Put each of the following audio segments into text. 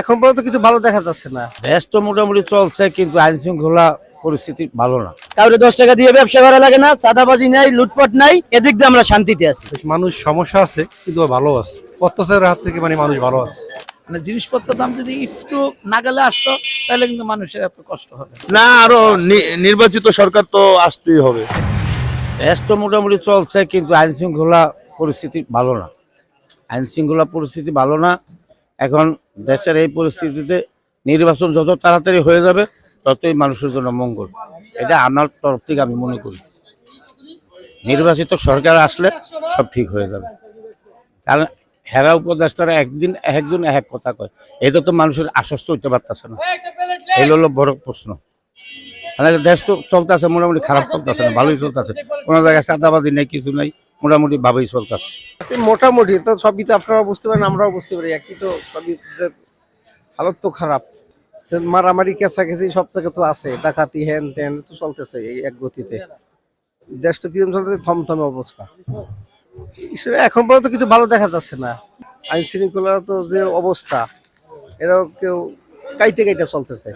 এখন পর্যন্ত কিছু ভালো দেখা যাচ্ছে না। দেশ তো মোটামুটি চলছে কিন্তু আইন শৃঙ্খলা পরিস্থিতি ভালো না। কাউরে দশ টাকা দিয়ে ব্যবসা করা লাগে না চাঁদাবাজি নাই লুটপাট নাই এদিক দিয়ে আমরা শান্তিতে আছি। মানুষ সমস্যা আছে কিন্তু ভালো আছে। অত্যাচারের হাত থেকে মানে মানুষ ভালো আছে। মানে জিনিসপত্রের দাম যদি একটু নাগালে আসতো তাহলে কিন্তু মানুষের এত কষ্ট হবে না। আরও নি- নির্বাচিত সরকার তো আসতেই হবে। দেশ তো মোটামুটি চলছে কিন্তু আইন শৃঙ্খলা পরিস্থিতি ভালো না। আইন শৃঙ্খলা পরিস্থিতি ভালো না। এখন দেশের এই পরিস্থিতিতে নির্বাচন যত তাড়াতাড়ি হয়ে যাবে, ততই মানুষের জন্য মঙ্গল। এটা আমার তরফ থেকে আমি মনে করি। নির্বাচিত সরকার আসলে সব ঠিক হয়ে যাবে। কারণ হেরা উপদেষ্টারা একদিন একজন এক কথা কয় এটা তো মানুষের আশ্বস্ত হইতে পারতেছে না। এই হলো বড় প্রশ্ন। মানে দেশ তো চলতেছে, মোটামুটি খারাপ চলতেছে না, ভালোই চলতেছে। কোনো জায়গায় চাঁদাবাদি নেই, কিছু নাই। মোটামুটি ভাবেই চলতেছে মোটামুটি তো সবই তো আপনারা বুঝতে পারেন আমরাও বুঝতে পারি একই তো সবই হালত তো খারাপ। মারামারি কেঁচাকেচি সব থেকে তো আছে ডাকাতি হেন তেন তো চলতেছে এই এক গতিতে। দেশ তো কীরকম চলতেছে থমথমে অবস্থা। এখন পর্যন্ত কিছু ভালো দেখা যাচ্ছে না। আইন শৃঙ্খলার তো যে অবস্থা এরাও কেউ কাইটে কাইটে চলতেছে।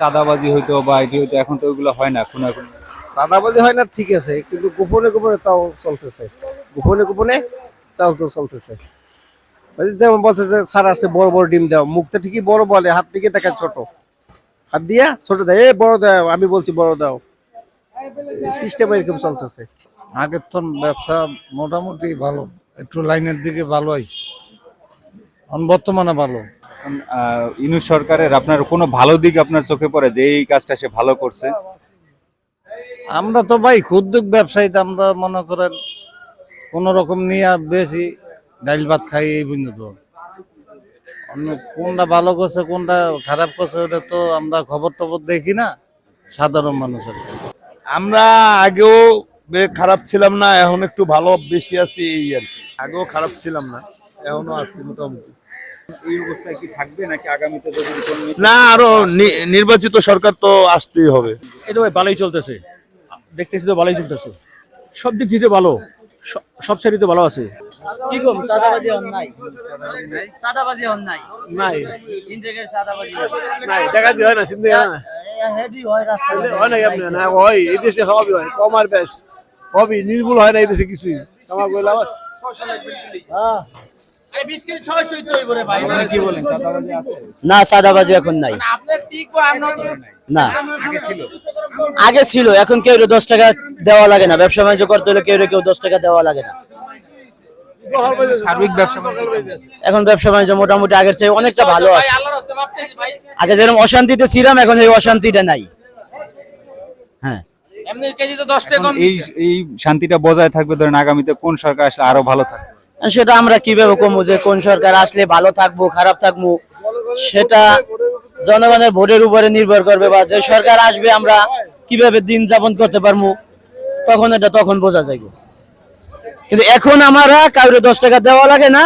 চাঁদাবাজি হইতো বা এটি হইতো এখন তো ওইগুলো হয় না এখন এখন চাঁদাবাজি হয় না ঠিক আছে কিন্তু গোপনে গোপনে তাও চলতেছে। গোপনে গোপনে চাল তো চলতেছে। যেমন বলতেছে স্যার আসছে বড় বড় ডিম দাও মুখটা ঠিকই বড় বলে হাত থেকে দেখা ছোট। হাত দিয়া ছোট দেয়। এ বড় দাও আমি বলছি বড় দাও। সিস্টেম এরকম চলতেছে। আগের তো ব্যবসা মোটামুটি ভালো একটু লাইনের দিকে ভালো আইছে। এখন বর্তমানে ভালো। ইউনূস সরকারের আপনার কোনো ভালো দিক আপনার চোখে পড়ে যে এই কাজটা সে ভালো করছে? আমরা তো ভাই ক্ষুদ্র ব্যবসায়ীতে আমরা মনে করেন কোন রকম নিয়ে বেশি ডাইল ভাত খাই এই পর্যন্ত। অন্য কোনটা ভালো করছে কোনটা খারাপ করছে ওটা তো আমরা খবর টবর দেখি না সাধারণ মানুষের। আমরা আগেও বে- খারাপ ছিলাম না এখন একটু ভালো বেশি আছি এই আর কি। আগেও খারাপ ছিলাম না এখনও আছি মোটামুটি। এই অবস্থায় কি থাকবে নাকি আগামীতে যদি কোনো না আরও নি- নির্বাচিত সরকার তো আসতেই হবে। এটা ভাই ভালোই চলতেছে। দেখতেছি তো ভালোই চলতেছে। সব দিক থেকে ভালো সব সাইডে ভালো আছে। কি কম চাঁদাবাজি অন্যায় চাঁদাবাজি অন্যায় নাই। ইন্ডিয়ার চাঁদাবাজি নাই। দেখা হয় না হয় না হেভি হয় রাস্তায়। হয় না আপনি না হয় এই দেশে সবই হয় কম আর বেশ। সবই নির্মূল হয় না এই দেশে কিছুই। আমার বলে আবার কি বলেন চাঁদাবাজি আছে? না চাঁদাবাজি এখন নাই। না। আগে ছিল এখন কেউ দশ টাকা দেওয়া লাগে না। ব্যবসা বাণিজ্য করতে হলে কেউ কেউ দশ টাকা দেওয়া লাগে না। ব্যবসা এখন ব্যবসা বাণিজ্য মোটামুটি আগের চেয়ে অনেকটা ভালো আছে। আগে যেরকম অশান্তিতে ছিলাম এখন এই অশান্তিটা নাই। হ্যাঁ। এই এই শান্তিটা বজায় থাকবে ধরেন আগামীতে কোন সরকার আসলে আরও ভালো থাকবে? সেটা আমরা কীভাবে কমবো যে কোন সরকার আসলে ভালো থাকব খারাপ থাকব সেটা জনগণের ভোটের উপরে নির্ভর করবে বা যে সরকার আসবে আমরা কীভাবে দিন যাপন করতে পারব তখন এটা তখন বোঝা যাইব। কিন্তু এখন আমরা কাউরে দশ টাকা দেওয়া লাগে না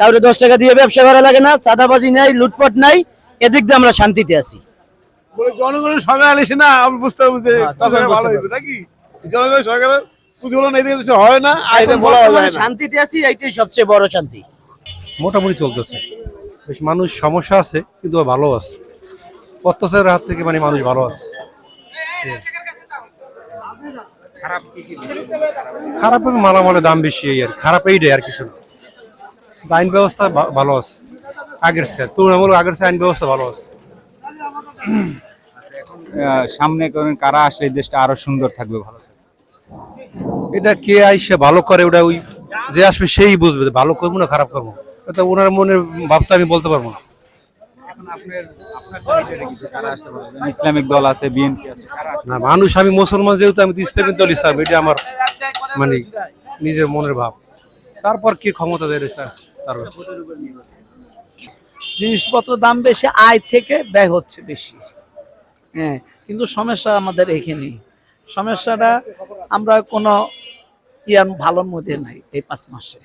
কাউরে দশ টাকা দিয়ে ব্যবসা করা লাগে না চাঁদাবাজি নাই লুটপাট নাই এদিক দিয়ে আমরা শান্তিতে আছি। জনগণের সরকার না আমি বুঝতে পারব যে ভালো হইবে নাকি? জনগণের হয় না আর এটা বলা যায় শান্তিতে আছি এইটাই সবচেয়ে বড় শান্তি। মোটামুটি চলতেছে। বেশ মানুষ সমস্যা আছে কিন্তু ভালো আছে। অত্যাচারের হাত থেকে মানে মানুষ ভালো আছে। খারাপ মালামালের দাম বেশি এই আর খারাপ এইটাই আর কিছু না। আইন ব্যবস্থা ভালো আছে। আগের চেয়ে তুলনামূলক আগের চেয়ে আইন ব্যবস্থা ভালো আছে। সামনে করেন কারা আসলে এই দেশটা আরও সুন্দর থাকবে ভালো এটা কে আইসে ভালো করে ওটা ওই যে আসবে সেই বুঝবে ভালো করব না খারাপ করব এটা ওনার মনের ভাবটা আমি বলতে পারব না। ইসলামিক দল আছে বিএনপি আছে না মানুষ আমি মুসলমান যেহেতু আমি তো ইসলামী দল ইসলাম এটা আমার মানে নিজের মনের ভাব। তারপর কি ক্ষমতা দেয় এটা তার জিনিসপত্রের দাম বেশি আয় থেকে ব্যয় হচ্ছে বেশি। হ্যাঁ কিন্তু সমস্যা আমাদের এখানেই। সমস্যাটা আমরা কোনো ইয়ার ভালোর মধ্যে নাই এই পাঁচ মাসে।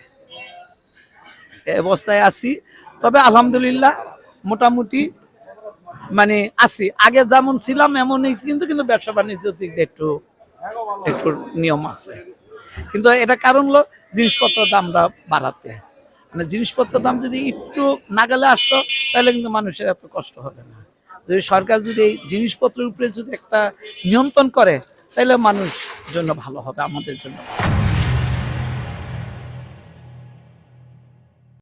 এই অবস্থায় আছি। তবে আলহামদুলিল্লাহ মোটামুটি মানে আছি। আগে যেমন ছিলাম, এমনই কিন্তু কিন্তু ব্যবসা বাণিজ্যের দিক দিয়ে একটু একটু নিয়ম আছে। কিন্তু এটা কারণ হলো জিনিসপত্রের দামটা বাড়াতে। মানে জিনিসপত্রের দাম যদি একটু নাগালে আসতো, তাহলে কিন্তু মানুষের এত কষ্ট হবে না। যদি সরকার যদি এই জিনিসপত্রের উপরে যদি একটা নিয়ন্ত্রণ করে, তাহলে মানুষ জন্য ভালো হবে, আমাদের জন্য